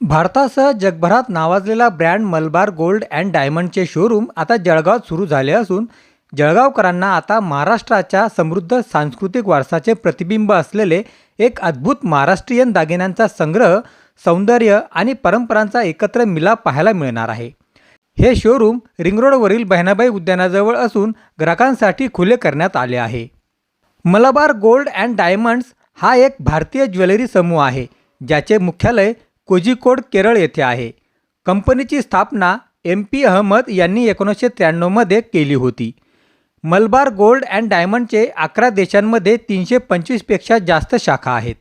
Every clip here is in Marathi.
भारतासह जगभरात नावाजलेला ब्रँड मलबार गोल्ड अँड डायमंडचे शोरूम आता जळगावात सुरू झाले असून जळगावकरांना आता महाराष्ट्राच्या समृद्ध सांस्कृतिक वारसाचे प्रतिबिंब असलेले एक अद्भुत महाराष्ट्रीयन दागिन्यांचा संग्रह सौंदर्य आणि परंपरांचा एकत्र मिलाप पाहायला मिळणार आहे. हे शोरूम रिंगरोडवरील बहिणाबाई उद्यानाजवळ असून ग्राहकांसाठी खुले करण्यात आले आहे. मलबार गोल्ड अँड डायमंड्स हा एक भारतीय ज्वेलरी समूह आहे ज्याचे मुख्यालय कोझिकोड केरळ येथे आहे. कंपनीची स्थापना एम पी अहमद यांनी एकोणीसशे त्र्याण्णवमध्ये केली होती. मलबार गोल्ड अँड डायमंडचे अकरा देशांमध्ये तीनशे पंचवीसपेक्षा जास्त शाखा आहेत.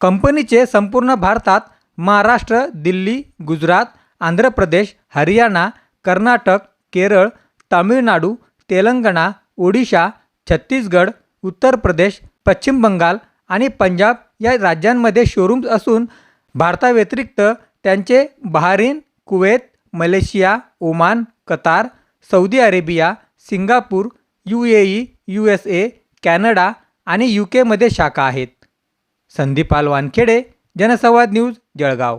कंपनीचे संपूर्ण भारतात महाराष्ट्र दिल्ली गुजरात आंध्र प्रदेश हरियाणा कर्नाटक केरळ तामिळनाडू तेलंगणा ओडिशा छत्तीसगड उत्तर प्रदेश पश्चिम बंगाल आणि पंजाब या राज्यांमध्ये शोरूम्स असून भारताव्यतिरिक्त त्यांचे Bahrain Kuwait Malaysia Oman Qatar Saudi Arabia Singapore U A E U S A Canada आणि यू केमध्ये शाखा आहेत. संदीपाल वानखेडे जनसंवाद न्यूज जळगाव.